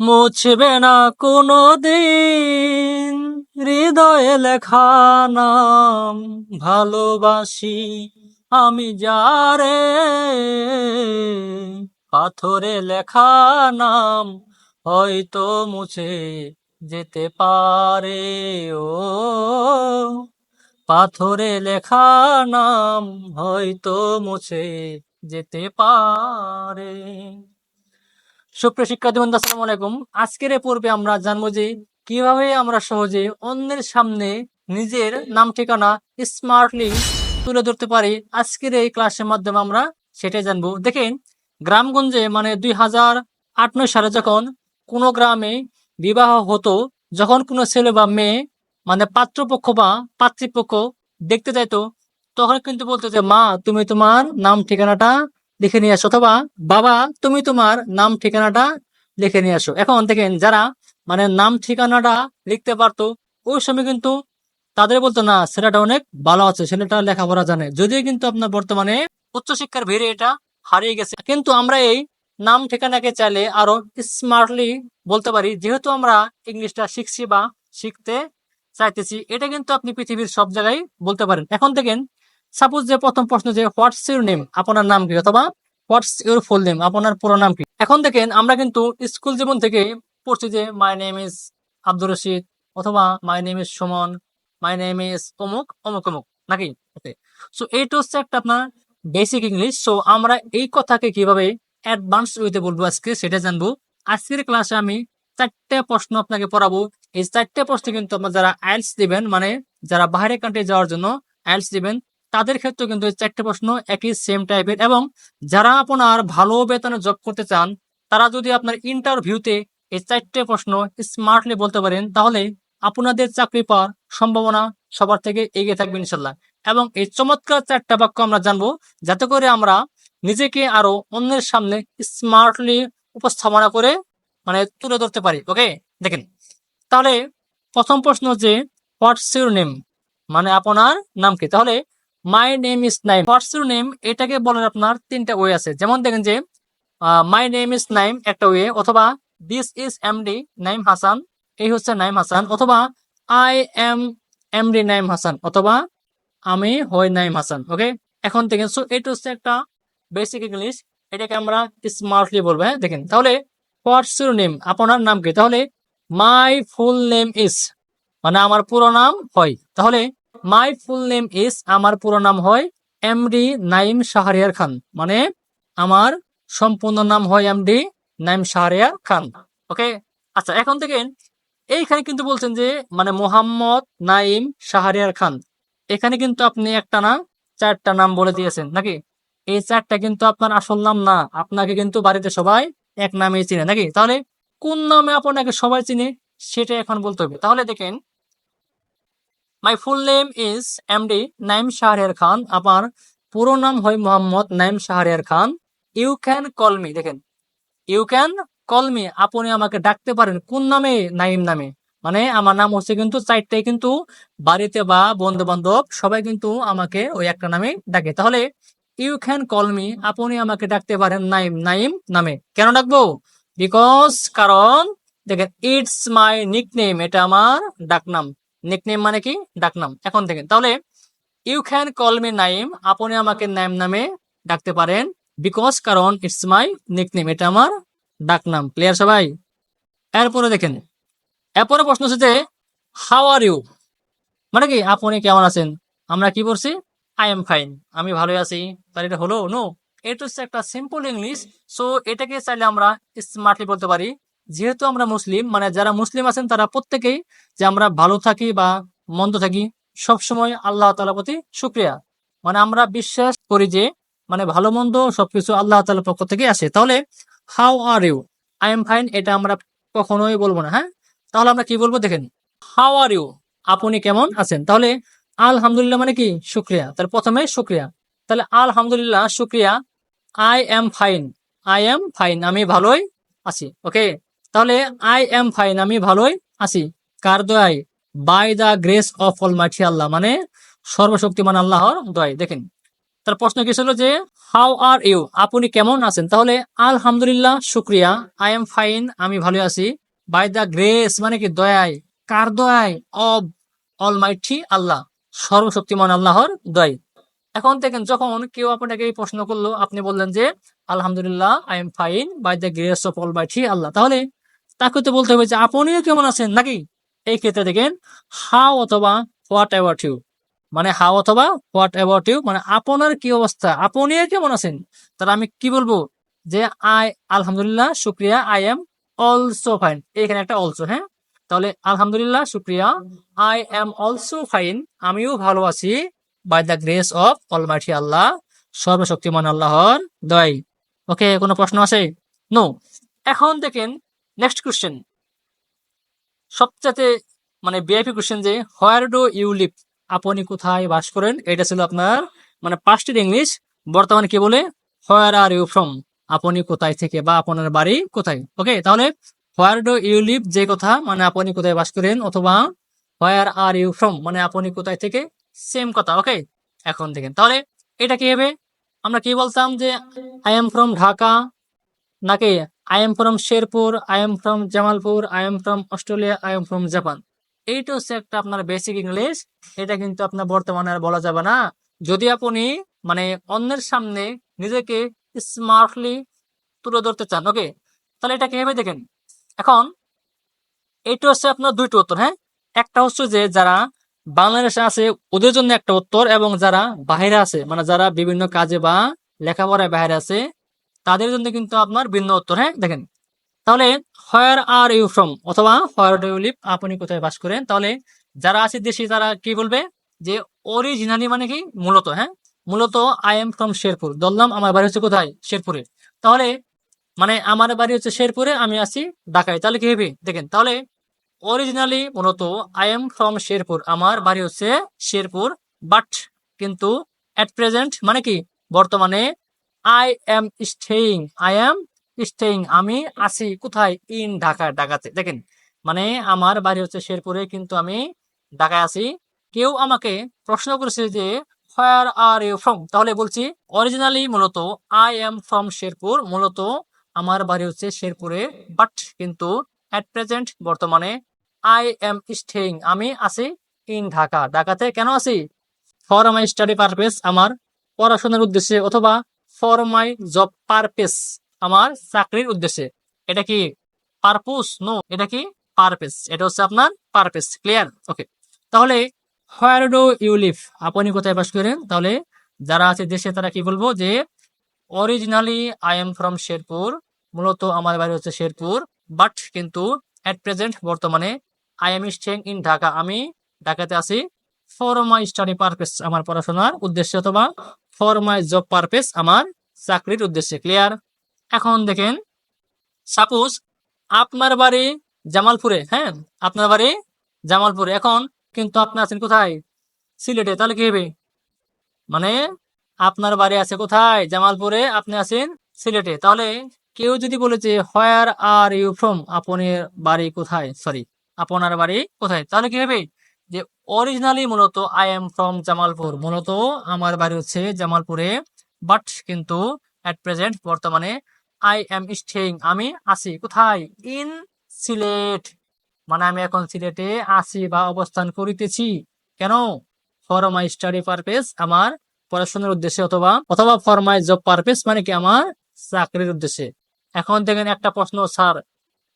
মুছবে না কোনো দিন হৃদয়ে লেখা নাম, ভালোবাসি আমি যারে। পাথরে লেখা নাম, হয়তো মুছে যেতে পারে। ও, পাথরে লেখা নাম, হয়তো মুছে যেতে পারে। সুপ্রিয় শিক্ষার্থী বন্ধু আসসালামু আলাইকুম। আজকের পর্বে আমরা জানব যে কীভাবে আমরা সহজে অন্যের সামনে নিজের নাম ঠিকানা স্মার্টলি তুলে ধরতে পারি। আজকের এই ক্লাসের মাধ্যমে আমরা সেটাই জানব। দেখেন, গ্রামগঞ্জে মানে দুই হাজার আট নয় সালে যখন কোনো গ্রামে বিবাহ হতো, যখন কোনো ছেলে বা মেয়ে মানে পাত্রপক্ষ বা পাত্রীপক্ষ দেখতে যাইতো, তখন কিন্তু বলতো যে, মা, তুমি তোমার নাম ঠিকানাটা লিখে নিয়ে আসো, অথবা, বাবা, তুমি তোমার নাম ঠিকানাটা লিখে নিয়ে আসো। এখন দেখেন, যারা মানে নাম ঠিকানাটা লিখতে পারতো, ওই সময় কিন্তু তাদের বলতো, না, ছেলেটা অনেক ভালো আছে, ছেলেটা লেখাপড়া জানে। যদিও কিন্তু আপনার বর্তমানে উচ্চশিক্ষার ভিড়ে এটা হারিয়ে গেছে। কিন্তু আমরা এই নাম ঠিকানাকে চাইলে আরও স্মার্টলি বলতে পারি, যেহেতু আমরা ইংলিশটা শিখছি বা শিখতে চাইতেছি, এটা কিন্তু আপনি পৃথিবীর সব জায়গায় বলতে পারেন। এখন দেখেন সাপোজ যে প্রথম প্রশ্ন যে হোয়াটস ইউর নেম আপনার নাম কি? অথবা হোয়াটস ইউর ফুল নেম আপনার পুরো নাম কি? এখন দেখেন, আমরা কিন্তু স্কুল জীবন থেকে পড়ছি যে my name is Abdur Rashid, অথবা my name is Suman my name is অমুক অমুক অমুক, নাকি? সো এইটা হচ্ছে একটা আপনার বেসিক ইংলিশ সো আমরা এই কথাকে কীভাবে অ্যাডভান্স ওয়েতে বলব আজকে, সেটা জানব। আজকের ক্লাসে আমি চারটে প্রশ্ন আপনাকে পড়াবো। এই চারটে প্রশ্ন কিন্তু আপনার যারা আইএলস দিবেন মানে যারা বাইরে কান্ট্রি যাওয়ার জন্য আইএলস দিবেন তাদের ক্ষেত্রে কিন্তু চারটে প্রশ্ন একই সেম টাইপের এবং যারা আপনার ভালো বেতনে জব করতে চান, তারা যদি আপনার ইন্টারভিউতে এই চারটে প্রশ্ন স্মার্টলি বলতে পারেন, তাহলে আপনাদের চাকরি পাওয়ার সম্ভাবনা সবার থেকে এগিয়ে থাকবে ইনশাল্লাহ এবং এই চমৎকার চারটা বাক্য আমরা জানব, যাতে করে আমরা নিজেকে আরও অন্যের সামনে স্মার্টলি উপস্থাপনা করে মানে তুলে ধরতে পারি ওকে দেখেন, তাহলে প্রথম প্রশ্ন যে হোয়াটস ইউর নেম মানে আপনার নাম কি? তাহলে my name is Naim what's your name এটাকে বলার আপনার তিনটা ওয়ে আছে। যেমন দেখেন যে মাই নেম ইজ নাইম একটা ওয়ে অথবা this is MD Naim Hasan এই হচ্ছে নাইম হাসান অথবা I am MD Naim Hasan অথবা আমি হই নাইম হাসান ওকে এখন দেখেন সো এটা হচ্ছে একটা বেসিক ইংলিশ এটাকে আমরা স্মার্টলি বলব হ্যাঁ? দেখেন, তাহলে হোয়াটস ইউর নেম আপনার নাম কি? তাহলে মাই ফুল নেম ইজ মানে আমার পুরো নাম হয়। তাহলে মাই ফুল নেম ইজ আমার পুরো নাম হয় এমডি নাইম শাহরিয়ার খান মানে আমার সম্পূর্ণ নাম হয় এমডি নাইম শাহরিয়ার খান ওকে আচ্ছা এখন দেখেন এইখানে কিন্তু বলছেন যে মানে মোহাম্মদ নাইম শাহরিয়ার খান এখানে কিন্তু আপনি একটা না, চারটা নাম বলে দিয়েছেন, নাকি? এই চারটা কিন্তু আপনার আসল নাম না, আপনাকে কিন্তু বাড়িতে সবাই এক নামেই চিনে, নাকি? তাহলে কোন নামে আপনাকে সবাই চিনে, সেটা এখন বলতে হবে। তাহলে দেখেন my full name is MD Naim Shahriar Khan আমার পুরো নাম হয় Mohammad Naim Shahriar Khan you can call me দেখেন ইউ ক্যান কল মি আপনি আমাকে ডাকতে পারেন কোন নামে নাইম নামে মানে আমার নাম হচ্ছে কিন্তু চারটাই কিন্তু বাড়িতে বা বন্ধু বান্ধব সবাই কিন্তু আমাকে ওই একটা নামে ডাকে তাহলে ইউ ক্যান কল মি আপনি আমাকে ডাকতে পারেন নাইম নাইম নামে কেন ডাকবো বিকজ কারণ দেখেন ইটস মাই নিকনেম এটা আমার ডাকনাম নিকনেম মানে কি? ডাকনাম। এখন দেখেন, তাহলে you can call me Naim আপনি আমাকে নাইম নামে ডাকতে পারেন। বিকজ কারণ ইটস মাই নিকনেম এটা আমার ডাকনাম। ক্লিয়ার সবাই? এরপরে দেখেন, এরপরে প্রশ্ন হচ্ছে যে হাউ আর ইউ মানে কি, আপনি কেমন আছেন? আমরা কি বলছি আই এম ফাইন আমি ভালোই আছি। তার এটা হলো? নো এটা হচ্ছে একটা সিম্পল ইংলিশ সো এটাকে চাইলে আমরা স্মার্টলি বলতে পারি। যেহেতু আমরা মুসলিম মানে যারা মুসলিম আছেন তারা প্রত্যেকেই যে আমরা ভালো থাকি বা মন্দ থাকি সব সময় আল্লাহ তাআলার প্রতি শুক্রিয়া। মানে আমরা বিশ্বাস করি যে মানে ভালো মন্দ সবকিছু আল্লাহ তাআলার পক্ষ থেকে আসে তাহলে how are you I am fine এটা আমরা কখনোই বলব না হ্যাঁ? তাহলে আমরা কি বলব দেখেন হাউ আর ইউ আপনি কেমন আছেন? তাহলে, আলহামদুলিল্লাহ মানে কি? শুক্রিয়া। তাহলে প্রথমে শুক্রিয়া। তাহলে, আলহামদুলিল্লাহ, শুক্রিয়া। I am fine I am fine আমি ভালোই আছি ওকে তাহলে আই এম ফাইন আমি ভালোই আছি। কার দয়ায়? By the grace of almighty Allah মানে সর্বশক্তিমান আল্লাহর দয় দেখেন, তার প্রশ্ন কি ছিল যে হাউ আর ইউ আপনি কেমন আছেন? তাহলে, আলহামদুলিল্লাহ, শুক্রিয়া। আই এম ফাইন আমি ভালো আছি। বাই দ্য গ্রেস মানে কি দয়ায়? কার দয়ায়? অব অল মাইটি আল্লাহ সর্বশক্তিমান আল্লাহর দয় এখন দেখেন, যখন কেউ আপনাকে এই প্রশ্ন করল, আপনি বললেন যে, আলহামদুলিল্লাহ I am fine by the grace of almighty Allah তাহলে তাকে তো বলতে হবে যে, আপনিও কেমন আছেন? নাকি? এই ক্ষেত্রে দেখেন হাউ অথবা হোয়াট এভার ইউ? মানে হাউ অথবা হোয়াট অ্যাবাউট ইউ? মানে আপনার কি অবস্থা? আপনি কেমন আছেন? তাহলে আমি কি বলব? যে, আই, আলহামদুলিল্লাহ, শুক্রিয়া, আই এম অলসো ফাইন। এখানে একটা অলসো হ্যাঁ? তাহলে, আলহামদুলিল্লাহ, শুক্রিয়া, আই এম অলসো ফাইন। আমিও ভালো আছি, by the grace of almighty Allah, সর্বশক্তিমান আল্লাহর দয় ওকে, কোনো প্রশ্ন আছে? নো। এখন দেখেন নেক্সট কোশ্চেন সবচেয়ে মানে বিআইপি কোশ্চেন যে হোয়ার ডু ইউ লিভ আপনি কোথায় বাস করেন? এটা ছিল আপনার মানে পাঁচটির ইংলিশ বর্তমানে কি বলে? হোয়ার আর ইউ ফ্রম আপনি কোথায় থেকে বা আপনার বাড়ি কোথায়? ওকে তাহলে হোয়ার ডু ইউ লিভ যে কথা মানে আপনি কোথায় বাস করেন অথবা হোয়ার আর ইউ ফ্রম মানে আপনি কোথায় থেকে? সেম কথা ওকে এখন দেখেন, তাহলে এটা কি হবে? আমরা কি বলতাম যে আই এম ফ্রম ঢাকা নাকি I am from Sherpur I am from Jamalpur I am from Australia I am from Japan এইটা হচ্ছে একটা আপনার বেসিক ইংলিশ এটা কিন্তু আপনার বর্তমানে আর বলা যাবে না। যদি আপনি মানে অন্যের সামনে নিজেকে স্মার্টলি তুলে ধরতে চান ওকে তাহলে এটা কীভাবে দেখেন। এখন এইটা হচ্ছে আপনার দুইটা উত্তর হ্যাঁ? একটা হচ্ছে যে যারা বাংলাদেশে আছে, ওদের জন্য একটা উত্তর এবং যারা বাইরে আছে মানে যারা বিভিন্ন কাজে বা লেখাপড়ায় বাইরে আছে তাদের জন্য কিন্তু আপনার ভিন্ন উত্তর হ্যাঁ? দেখেন, তাহলে হোয়ার আর ইউ ফ্রম অথবা হোয়ার ডু ইউ লিভ আপনি কোথায় বাস করেন? তাহলে যারা আছে দেশে, তারা কি বলবে? যে অরিজিনালি মানে কি? মূলত হ্যাঁ? মূলত আই এম ফ্রম শেরপুর ধরলাম আমার বাড়ি হচ্ছে কোথায়? শেরপুরে তাহলে মানে আমার বাড়ি হচ্ছে শেরপুরে আমি আছি ঢাকায়। তাহলে কি হবে? দেখেন, তাহলে অরিজিনালি মূলত আই এম ফ্রম শেরপুর আমার বাড়ি হচ্ছে শেরপুর বাট কিন্তু এট প্রেজেন্ট মানে কি? বর্তমানে I am staying I am staying আমি আছি কোথায়? ইন ঢাকা, ঢাকাতে। দেখেন মানে আমার বাড়ি হচ্ছে শেরপুরে, কিন্তু আমি ঢাকায় আছি। কেউ আমাকে প্রশ্ন করেছে যে হোয়ার আর ইউ ফ্রম তাহলে বলছি অরিজিনালি মূলত আই এম ফ্রম শেরপুর মূলত আমার বাড়ি হচ্ছে শেরপুরে বাট কিন্তু অ্যাট প্রেজেন্ট বর্তমানে আই এম স্টেইং আমি আছি ইন ঢাকা। ঢাকাতে কেন আছি? ফর মাই স্টাডি পারপেস আমার পড়াশোনার উদ্দেশ্যে অথবা ফর মাই জব পারপেস আমার চাকরির উদ্দেশ্যে। এটা কি পারপোস নো এটা কি পারপেস এটা হচ্ছে আপনার পারপেস ক্লিয়ার ওকে তাহলে হোয়ার ডু ইউ লিভ আপনি কোথায় বাস করেন? তাহলে, যারা আছে দেশে, তারা কি বলব যে originally I am from Sherpur মূলত আমার বাড়ি হচ্ছে শেরপুর বাট কিন্তু অ্যাট প্রেজেন্ট বর্তমানে I am staying in Dhaka আমি ঢাকাতে আছি ফর মাই স্টাডি পারপেস আমার পড়াশোনার উদ্দেশ্যে অথবা ফর মাই জব পারপেস আমার চাকরির উদ্দেশ্যে ক্লিয়ার এখন দেখেন সাপোজ আপনার বাড়ি জামালপুরে হ্যাঁ? আপনার বাড়ি জামালপুরে, এখন কিন্তু আপনি আছেন কোথায়? সিলেটে, তাহলে কি হবে? মানে আপনার বাড়ি আছে কোথায়? জামালপুরে আপনি আছেন সিলেটে, তাহলে কেউ যদি বলে যে হোয়ার আর ইউ ফ্রম আপনার বাড়ি কোথায়? সরি আপনার বাড়ি কোথায়? তাহলে কি হবে? অরিজিনালি মূলত আই এম ফ্রম জামালপুর মূলত আমার বাড়ি হচ্ছে জামালপুরে বাট কিন্তু অ্যাট প্রেজেন্ট বর্তমানে আই এম স্টেইং আমি আছি। কোথায়? ইন সিলেট মানে আমি এখন সিলেটে আছি বা অবস্থান করিতেছি। কেন? ফর মাই স্টাডি পারপেস আমার পড়াশোনার উদ্দেশ্যে অথবা অথবা ফর মাই জব পারপেস মানে কি আমার চাকরির উদ্দেশ্যে। এখন দেখেন একটা প্রশ্ন, স্যার,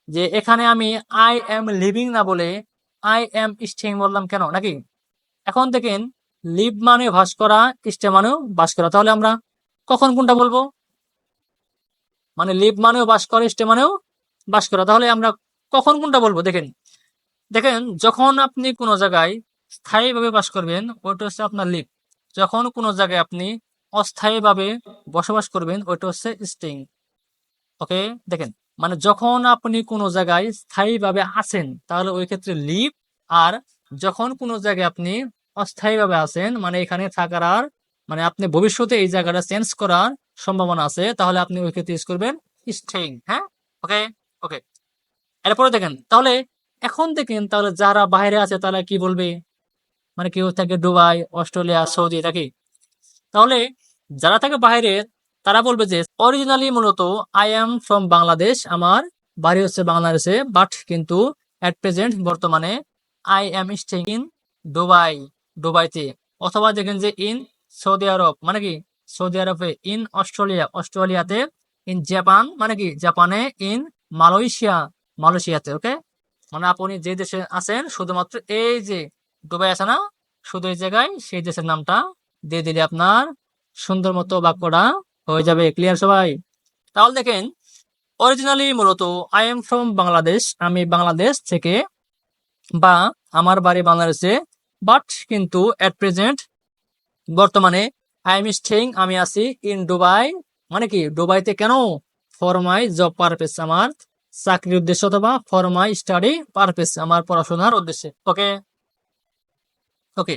যে এখানে আমি আই এম লিভিং না বলে আই এম স্টেইং বললাম কেন, নাকি? এখন দেখেন লিভ মানে ভাস করা স্টে মানেও বাস করা তাহলে আমরা কখন কোনটা বলব? মানে লিভ মানেও বাস করে স্টে মানেও বাস করা তাহলে আমরা কখন কোনটা বলব? দেখেন দেখেন, যখন আপনি কোনো জায়গায় স্থায়ীভাবে বাস করবেন, ওইটা হচ্ছে আপনার লিভ যখন কোনো জায়গায় আপনি অস্থায়ীভাবে বসবাস করবেন, ওইটা হচ্ছে স্টিং ওকে দেখেন মানে যখন আপনি কোনো জায়গায় স্থায়ীভাবে আছেন, তাহলে ওই ক্ষেত্রে লিভ আর যখন কোনো জায়গায় আপনি অস্থায়ীভাবে আছেন মানে এখানে থাকার আর মানে আপনি ভবিষ্যতে এই জায়গাটা চেঞ্জ করার সম্ভাবনা আছে, তাহলে আপনি ওই ক্ষেত্রে ইউজ করবেন স্টেইং হ্যাঁ? ওকে ওকে এরপরে দেখেন, তাহলে এখন দেখেন, তাহলে যারা বাইরে আছে, তারা কি বলবে? মানে কেউ থাকে দুবাই, অস্ট্রেলিয়া, সৌদি নাকি তাহলে যারা থাকে বাইরে তারা বলবে যে অরিজিনালি মূলত আই এম ফ্রম বাংলাদেশ আমার বাড়ি হচ্ছে বাংলাদেশে বাট কিন্তু অ্যাট প্রেজেন্ট বর্তমানে I am staying in Dubai দুবাইতে অথবা দেখেন যে ইন সৌদি আরব মানে কি? সৌদি আরবে ইন অস্ট্রেলিয়া অস্ট্রেলিয়াতে ইন জাপান মানে কি? জাপানে ইন মালয়েশিয়া মালয়েশিয়াতে ওকে মানে আপনি যে দেশে আছেন, শুধুমাত্র এই যে দুবাই আছে না, শুধু এই জায়গায় সেই দেশের নামটা দিয়ে দিলে আপনার সুন্দর মতো বাক্যটা হয়ে যাবে ক্লিয়ার সবাই? তাহলে দেখেন অরিজিনালি মূলত আই এম ফ্রম বাংলাদেশ আমি বাংলাদেশ থেকে, বা আমার বাড়ি বাংলাদেশে বাট কিন্তু এট প্রেজেন্ট বর্তমানে আই এম স্টেইং আমি আছি ইন দুবাই মানে কি দুবাইতে কেন? ফর মাই জব পারপেস আমার চাকরির উদ্দেশ্য অথবা ফর মাই স্টাডি পারপেস আমার পড়াশোনার উদ্দেশ্যে ওকে ওকে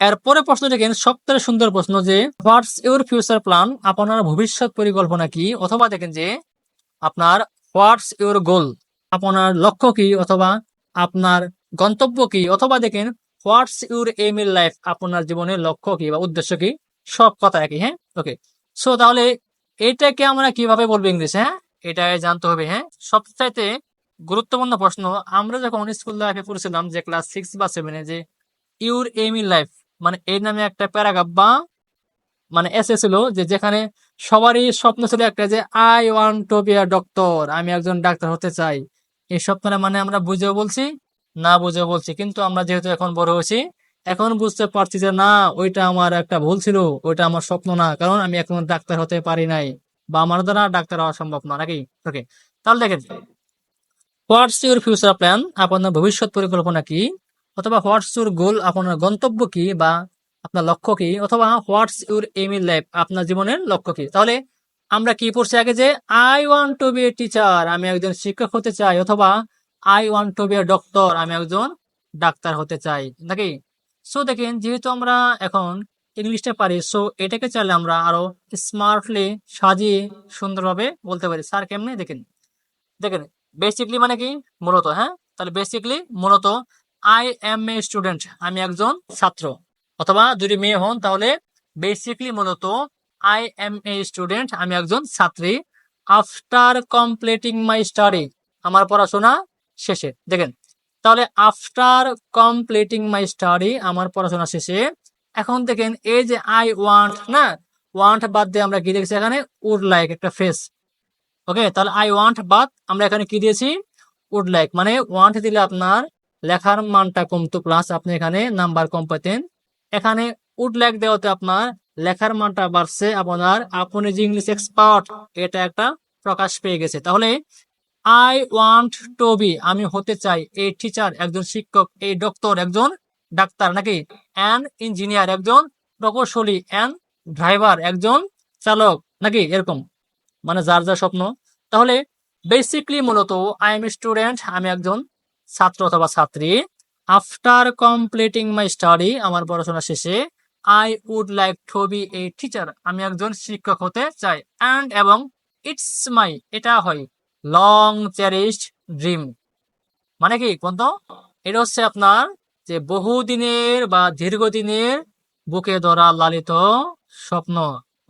এরপরে প্রশ্ন দেখেন, সবথেকে সুন্দর প্রশ্ন যে হোয়াটস ইউর ফিউচার প্ল্যান আপনার ভবিষ্যৎ পরিকল্পনা কি? অথবা দেখেন যে, আপনার হোয়াটস ইউর গোল আপনার লক্ষ্য কি? অথবা আপনার গন্তব্য কি? অথবা দেখেন what's your aim in life আপনার জীবনের লক্ষ্য কি বা উদ্দেশ্য কি? সব কথা একই হ্যাঁ? ওকে সো তাহলে এটাকে আমরা কীভাবে বলব ইংলিশ হ্যাঁ? এটা জানতে হবে হ্যাঁ? সবচাইতে গুরুত্বপূর্ণ প্রশ্ন, আমরা যখন স্কুল লাইফে পড়েছিলাম যে ক্লাস সিক্স বা সেভেনে যে ইউর এম ইন লাইফ মানে এই নামে একটা প্যারাগ্রাফ বা মানে এসেছিল যে যেখানে সবারই স্বপ্ন ছিল একটা যে I want to be a doctor আমি একজন ডাক্তার হতে চাই। এই স্বপ্নটা মানে আমরা বুঝেও বলছি, না বুঝেও বলছি। কিন্তু আমরা যেহেতু এখন বড় হয়েছি, এখন বুঝতে পারছি যে, না, ওইটা আমার একটা ভুল ছিল, ওইটা আমার স্বপ্ন না, কারণ আমি এখন ডাক্তার হতে পারি নাই বা আমার দ্বারা ডাক্তার হওয়া সম্ভব না। নাকি? ওকে তাহলে দেখেন হোয়াটস ইউর ফিউচার প্ল্যান আপনার ভবিষ্যৎ পরিকল্পনা কি? অথবা হোয়াটস ইউর গোল আপনার গন্তব্য কি বা আপনার লক্ষ্য কি অথবা what's your aim in life আপনার জীবনের লক্ষ্য কি? তাহলে আমরা কি পড়ছি আগে যে I want to be a teacher আমি একজন শিক্ষক হতে চাই অথবা I want to be a doctor আমি একজন ডাক্তার হতে চাই, নাকি? সো দেখেন, যেহেতু আমরা এখন ইংলিশটা পারি সো এটাকে চাইলে আমরা আরও স্মার্টলি সাজিয়ে, সুন্দরভাবে বলতে পারি। স্যার, কেমনে? দেখেন দেখেন বেসিকলি মানে কি? মূলত হ্যাঁ? তাহলে বেসিকলি মূলত আই এম এ স্টুডেন্ট আমি একজন ছাত্র। অথবা যদি মেয়ে হন, তাহলে বেসিকলি মূলত আই এম এ স্টুডেন্ট আমি একজন ছাত্রী। আফটার কমপ্লিটিং মাই স্টাডি আমার পড়াশোনা শেষে। দেখেন, তাহলে আফটার কমপ্লিটিং মাই স্টাডি আমার পড়াশোনা শেষে। এখন দেখেন, এই যে আই ওয়ান্ট না ওয়ান্ট বাদ দিয়ে আমরা কি দেখছি এখানে? উড লাইক একটা ফেস ওকে তাহলে আই ওয়ান্ট বাদ আমরা এখানে কি দিয়েছি? উড লাইক মানে ওয়ান্ট দিলে আপনার লেখার মানটা কমতো প্লাস আপনি এখানে নাম্বার কম পেতেন এখানে উড লেখ দেওয়াতে আপনার লেখার মানটা বাড়ছে, আপনার আপনি যে ইংলিশ এক্সপার্ট এটা একটা প্রকাশ পেয়ে গেছে। তাহলে আই ওয়ান্ট টু বি আমি হতে চাই এই টিচার একজন শিক্ষক এই ডক্টর একজন ডাক্তার নাকি? অ্যান ইঞ্জিনিয়ার একজন প্রকৌশলী অ্যান ড্রাইভার একজন চালক নাকি? এরকম। মানে যার যার স্বপ্ন। তাহলে বেসিকলি মূলত আই এম স্টুডেন্ট আমি একজন ছাত্র অথবা ছাত্রী আফটার কমপ্লিটিং মাই স্টাডি আমার পড়াশোনা শেষে I would like to be a teacher আমি একজন শিক্ষক হতে চাই অ্যান্ড এবং ইটস মাই এটা হয় লং চেরিশড ড্রিম মানে কি কোন এটা হচ্ছে আপনার যে বহুদিনের বা দীর্ঘদিনের বুকে ধরা লালিত স্বপ্ন,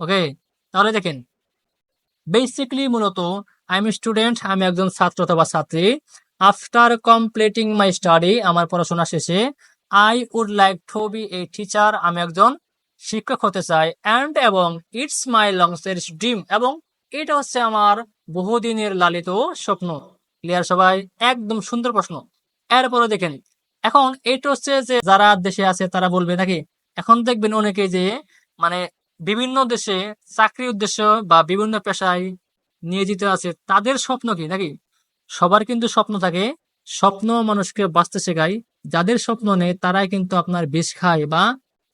ওকে? তাহলে দেখেন বেসিকলি মূলত আই এম স্টুডেন্ট আমি একজন ছাত্র অথবা ছাত্রী আফটার কমপ্লিটিং মাই স্টাডি আমার পড়াশোনা শেষে I would like to be a teacher আমি একজন শিক্ষক হতে চাই। অ্যান্ড এবং it's my long cherish dream এবং এটা হচ্ছে আমার বহুদিনের লালিত স্বপ্ন। ক্লিয়ার সবাই? একদম সুন্দর প্রশ্ন। এরপরে দেখেন, এখন এটা হচ্ছে যে যারা দেশে আছে, তারা বলবে নাকি? এখন দেখবেন অনেকে যে মানে বিভিন্ন দেশে চাকরি উদ্দেশ্য বা বিভিন্ন পেশায় নিয়োজিত আছে, তাদের স্বপ্ন কি নাকি? সবার কিন্তু স্বপ্ন থাকে স্বপ্ন মানুষকে বাঁচতে শেখায়। যাদের স্বপ্ন নেই, তারাই কিন্তু আপনার বিষ খায় বা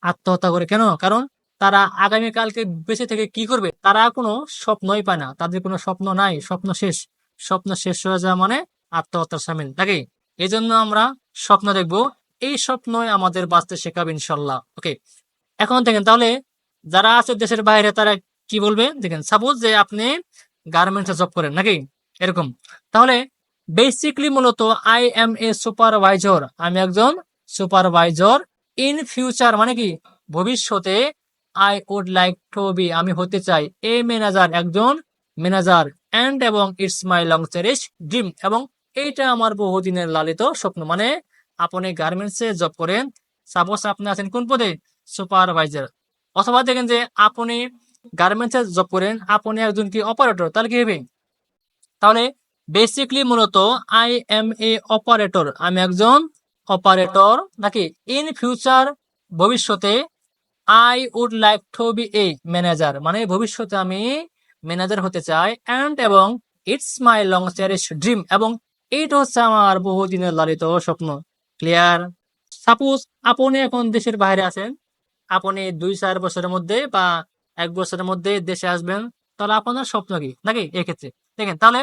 আত্মহত্যা করে। কেন? কারণ তারা আগামীকালকে বেঁচে থেকে কি করবে? তারা কোনো স্বপ্নই পায় না। তাদের কোনো স্বপ্ন নাই, স্বপ্ন শেষ। স্বপ্ন শেষ হয়ে যাওয়া মানে আত্মহত্যার সামিল, নাকি? এই জন্য আমরা স্বপ্ন দেখব। এই স্বপ্নই আমাদের বাঁচতে শেখাবে ইনশাল্লাহ ওকে, এখন দেখেন, তাহলে যারা আছে দেশের বাইরে, তারা কি বলবে? দেখেন সাপোজ যে আপনি গার্মেন্টসে জব করেন, নাকি? এরকম। তাহলে বেসিকলি মূলত আই এম এ সুপারভাইজর আমি একজন সুপারভাইজর ইন ফিউচার মানে কি? ভবিষ্যতে I would like to be আমি হতে চাই এ ম্যানেজার একজন ম্যানেজার অ্যান্ড এবং it's my long cherish dream এবং এইটা আমার বহুদিনের লালিত স্বপ্ন। মানে আপনি গার্মেন্টসে জব করেন সাপোজ আপনি আছেন কোন পদে? সুপারভাইজার অথবা দেখেন যে আপনি গার্মেন্টসে জব করেন, আপনি একজন কি অপারেটর তাহলে কি হবে? তাহলে বেসিকলি মূলত আই এম এ অপারেটর আমি একজন অপারেটর নাকি ইন ফিউচার ভবিষ্যতে I would like to be a manager মানে ভবিষ্যতে আমি ম্যানেজার হতে চাই অ্যান্ড এবং it's my long cherish dream এবং এইটা হচ্ছে আমার বহুদিনের লালিত স্বপ্ন। ক্লিয়ার সাপোজ আপনি এখন দেশের বাইরে আছেন, আপনি দুই চার বছরের মধ্যে বা এক বছরের মধ্যে দেশে আসবেন, তাহলে আপনার স্বপ্ন কি? নাকি এক্ষেত্রে? দেখেন, তাহলে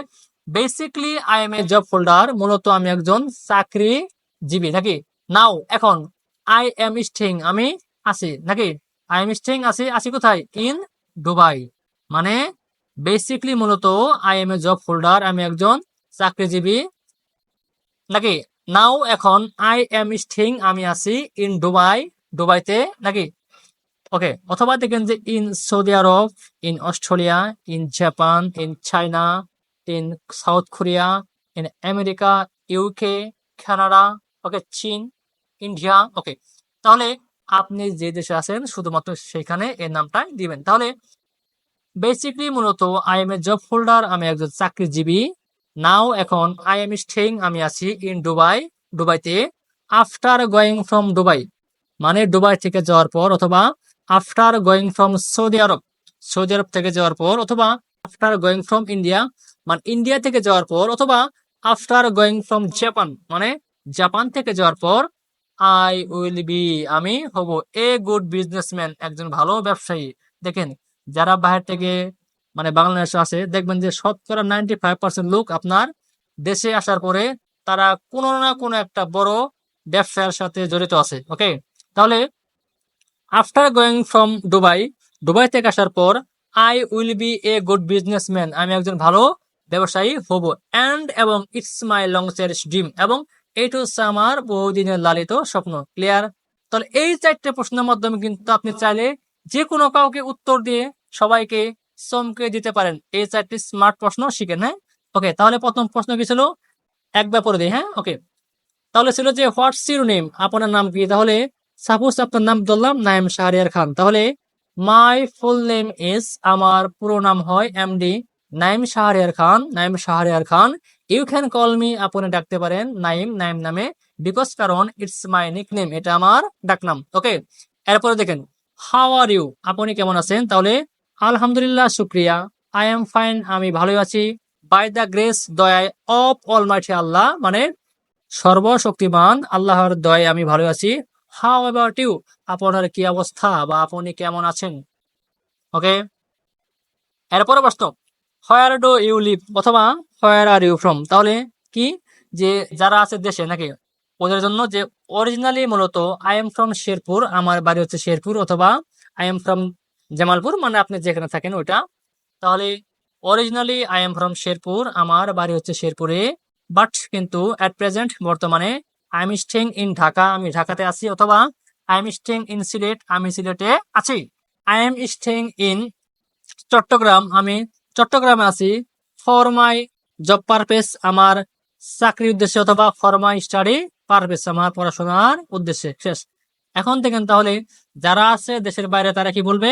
basically I am a job holder মূলত আমি একজন চাকরিজীবী নাকি? নাও এখন আই এম স্টিং আমি আছি, নাকি? আই এম স্টিং আছি আছি কোথায়? ইন দুবাই মানে বেসিকলি মূলত I am a job holder আমি একজন চাকরিজীবী নাকি? নাও এখন আই এম স্টিং আমি আছি ইন দুবাই দুবাইতে নাকি? ওকে অথবা দেখেন যে in Saudi Arab in Australia in Japan in China in South Korea in America UK Canada okay চীন ইন্ডিয়া ওকে তাহলে আপনি যে দেশে আছেন, শুধুমাত্র সেখানে এর নামটা দিবেন। তাহলে বেসিকলি মূলত I am a job holder আমি একজন চাকরিজীবী। নাও এখন আই এম স্টেইং আমি আছি ইন দুবাই দুবাইতে আফটার গোয়িং ফ্রম দুবাই মানে দুবাই থেকে যাওয়ার পর অথবা after going from Saudi Arab Saudi Arab থেকে যাওয়ার পর অথবা আফটার গোয়িং ফ্রম ইন্ডিয়া মানে ইন্ডিয়া থেকে যাওয়ার পর অথবা আফটার গোয়িং ফ্রম জাপান মানে জাপান থেকে যাওয়ার পর আই উইল বি আমি হব এ গুড বিজনেসম্যান একজন ভালো ব্যবসায়ী। দেখেন, যারা বাইরে থেকে মানে বাংলাদেশে আসে, দেখবেন যে শতকরা নাইনটি ফাইভ পার্সেন্ট লোক আপনার দেশে আসার পরে তারা কোনো না কোনো একটা বড় ব্যবসার সাথে জড়িত আছে ওকে তাহলে after going from Dubai Dubai থেকে আসার পর I will be a good businessman আমি একজন ভালো ব্যবসায়ী হব। অ্যান্ড এবং it's my long cherish dream এবং এইটা হচ্ছে আমার বহুদিনের লালিত স্বপ্ন। ক্লিয়ার তাহলে এই চারটে প্রশ্নের মাধ্যমে কিন্তু আপনি চাইলে যে কোনো কাউকে উত্তর দিয়ে সবাইকে চমকে দিতে পারেন। এই চারটি স্মার্ট প্রশ্ন শিখেন হ্যাঁ ওকে তাহলে প্রথম প্রশ্ন কি ছিল? এক ব্যাপারে দিই হ্যাঁ? ওকে তাহলে ছিল যে, হোয়াটস ইউর নেম? আপনার নাম কি? তাহলে সাপোজ আপনার নাম ধরলাম নাইম শাহরিয়ার খান তাহলে মাই ফুল নেম ইজ আমার পুরো নাম হয় MD Naim Shahriar Khan Naim Shahriar Khan you can call me আপনি ডাকতে পারেন নাইম নাইম নামে বিকজ কারণ ইটস মাই নিক নেম এটা আমার ডাকনাম ওকে এরপরে দেখেন হাউ আর ইউ আপনি কেমন আছেন তাহলে আলহামদুলিল্লাহ শুক্রিয়া আই এম ফাইন আমি ভালোই আছি বাই দ্য গ্রেস দয়ায় অফ অল মাইটি আল্লাহ মানে সর্বশক্তিমান আল্লাহর দয়ায় আমি ভালো আছি হাউ অ্যাবাউট ইউ আপনার কি অবস্থা বা আপনি কেমন আছেন? ওকে এরপরে প্রশ্ন হোয়ার ডু ইউ লিভ অথবা হোয়ার আর ইউ ফ্রম তাহলে কি? যে যারা আছে দেশে নাকি? ওদের জন্য যে অরিজিনালি মূলত আই এম ফ্রম শেরপুর আমার বাড়ি হচ্ছে শেরপুর অথবা আই এম ফ্রম জামালপুর মানে আপনি যেখানে থাকেন ওইটা। তাহলে originally I am from Sherpur আমার বাড়ি হচ্ছে শেরপুরে বাট কিন্তু অ্যাট প্রেজেন্ট বর্তমানে I am staying in Dhaka আমি ঢাকাতে আছি, অথবা I am staying in Sylhet আমি সিলেটে আছি। I am staying in Chattogram, আমি চট্টগ্রামে আছি। ফর মাই জব পারপেস আমার চাকরির উদ্দেশ্যে অথবা ফর মাই স্টাডি পারপেস আমার পড়াশোনার উদ্দেশ্যে। শেষ। এখন দেখেন তাহলে যারা আছে দেশের বাইরে, তারা কি বলবে?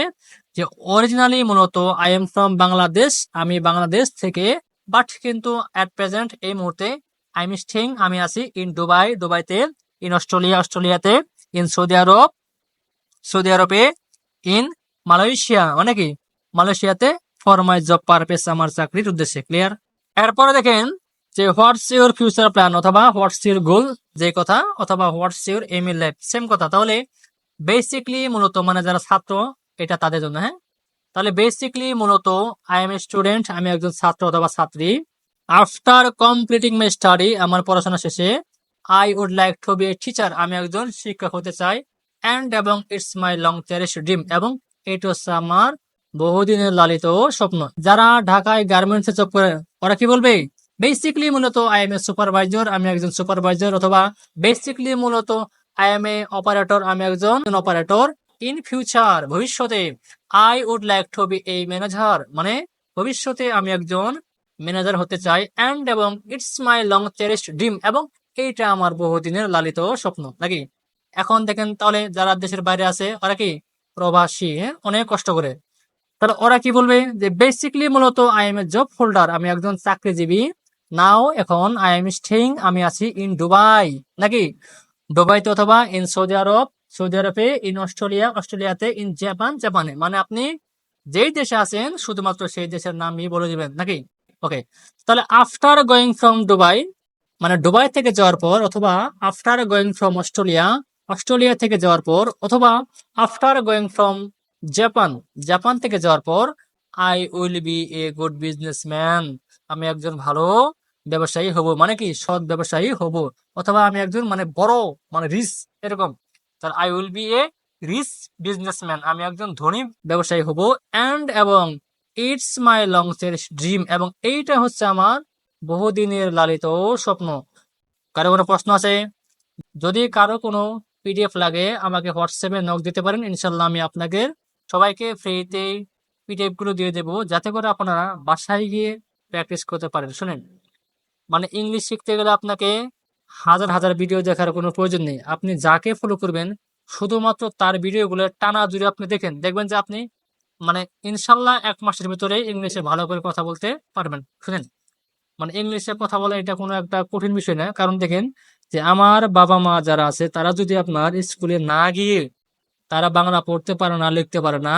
যে অরিজিনালি মূলত আই এম ফ্রম বাংলাদেশ আমি বাংলাদেশ থেকে বাট কিন্তু অ্যাট প্রেজেন্ট এই মুহূর্তে আই এম স্টেইং আমি আছি ইন দুবাই দুবাইতে ইন অস্ট্রেলিয়া অস্ট্রেলিয়াতে ইন সৌদি আরব সৌদি আরবে ইন মালয়েশিয়া মানে কি মালয়েশিয়াতে ফর মাই জব পারপেস আমার চাকরির উদ্দেশ্যে ক্লিয়ার এরপরে দেখেন যে হোয়াটস ইউর ফিউচার প্ল্যান অথবা হোয়াটস ইউর গোল যে কথা, অথবা what's your aim in life same কথা। তাহলে বেসিকলি মূলত মানে যারা ছাত্র, এটা তাদের জন্য হ্যাঁ? তাহলে বেসিকলি মূলত আই এম এ স্টুডেন্ট আমি একজন ছাত্র অথবা ছাত্রী। আফটার কমপ্লিটিং মাই স্টাডি আমার পড়াশোনা শেষে I would like to be a teacher আমি একজন শিক্ষক হতে চাই অ্যান্ড এবং it's my long cherish dream এবং এটা হচ্ছে আমার বহুদিনের লালিত স্বপ্ন। যারা ঢাকায় গার্মেন্টসে জব করে, ওরা কি বলবে? বেসিকলি মূলত আই এম এ সুপারভাইজার আমি একজন সুপারভাইজার অথবা বেসিকলি মূলত আই এম এ অপারেটর আমি একজন অপারেটর ইন ফিউচার ভবিষ্যতে। I would like to be এই ম্যানেজার মানে ভবিষ্যতে আমি একজন ম্যানেজার হতে চাই অ্যান্ড এবং it's my long cherished dream এবং এইটা আমার বহুদিনের লালিত স্বপ্ন, নাকি? এখন দেখেন, তাহলে যারা দেশের বাইরে আছে, ওরা কি প্রবাসী? হ্যাঁ অনেক কষ্ট করে। তাহলে ওরা কি বলবে? যে বেসিকলি মূলত I am a job holder আমি একজন চাকরিজীবী। নাও এখন আই এম স্টেইং আমি আছি ইন দুবাই নাকি? দুবাইতে অথবা ইন সৌদি আরব সৌদি আরবে ইন অস্ট্রেলিয়া অস্ট্রেলিয়াতে ইন জাপান জাপানে মানে আপনি যেই দেশে আছেন, শুধুমাত্র সেই দেশের নামই বলে দিবেন, নাকি? ওকে তাহলে আফটার গোয়িং ফ্রম দুবাই মানে দুবাই থেকে যাওয়ার পর অথবা after going from Australia Australia থেকে যাওয়ার পর অথবা after going from Japan Japan থেকে যাওয়ার পর I will be a good businessman আমি একজন ভালো ব্যবসায়ী হব। মানে কি? সৎ ব্যবসায়ী হব। অথবা আমি একজন মানে বড় মানে রিচ এরকম। তাহলে I will be a rich businessman আমি একজন ধনী ব্যবসায়ী হব। অ্যান্ড এবং it's my long cherish dream এবং এইটা হচ্ছে আমার বহুদিনের লালিত স্বপ্ন। কারও কোনো প্রশ্ন আছে? যদি কারও কোনো পিডিএফ লাগে, আমাকে হোয়াটসঅ্যাপে নক দিতে পারেন ইনশাল্লাহ আমি আপনাকে সবাইকে ফ্রিতে পিডিএফগুলো দিয়ে দেবো, যাতে করে আপনারা বাসায় গিয়ে প্র্যাকটিস করতে পারেন। শুনেন মানে ইংলিশ শিখতে গেলে আপনাকে হাজার হাজার ভিডিও দেখার কোনো প্রয়োজন নেই। আপনি যাকে ফলো করবেন, শুধুমাত্র তার ভিডিওগুলো টানা জুড়ে আপনি দেখেন। দেখবেন যে আপনি মানে ইনশাল্লাহ এক মাসের ভিতরে ইংলিশে ভালো করে কথা বলতে পারবেন। শুনেন মানে ইংলিশে কথা বলা এটা কোনো একটা কঠিন বিষয় না। কারণ দেখেন যে আমার বাবা মা যারা আছে, তারা যদি আপনার স্কুলে না গিয়ে তারা বাংলা পড়তে পারে না, লিখতে পারে না,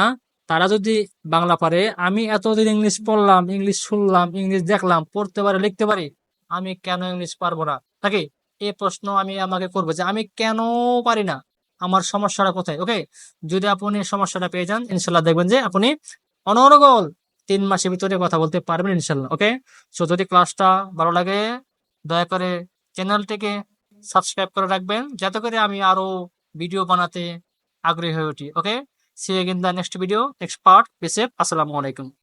তারা যদি বাংলা পারে, আমি এতদিন ইংলিশ পড়লাম, ইংলিশ শুনলাম, ইংলিশ দেখলাম, পড়তে পারে, লিখতে পারি, আমি কেন ইংলিশ পারব না? নাকি? এই প্রশ্ন আমি আমাকে করব যে আমি কেন পারি না? আমার সমস্যাটা কোথায়? ওকে যদি আপনি সমস্যাটা পেয়ে যান, ইনশাল্লাহ দেখবেন যে আপনি অনর্গল তিন মাসের ভিতরে কথা বলতে পারবেন ইনশাল্লাহ ওকে সো যদি ক্লাসটা ভালো লাগে, দয়া করে চ্যানেলটিকে সাবস্ক্রাইব করে রাখবেন, যাতে করে আমি আরও ভিডিও বানাতে আগ্রহী হয়ে উঠি okay see again the next video next part be safe আসসালামু আলাইকুম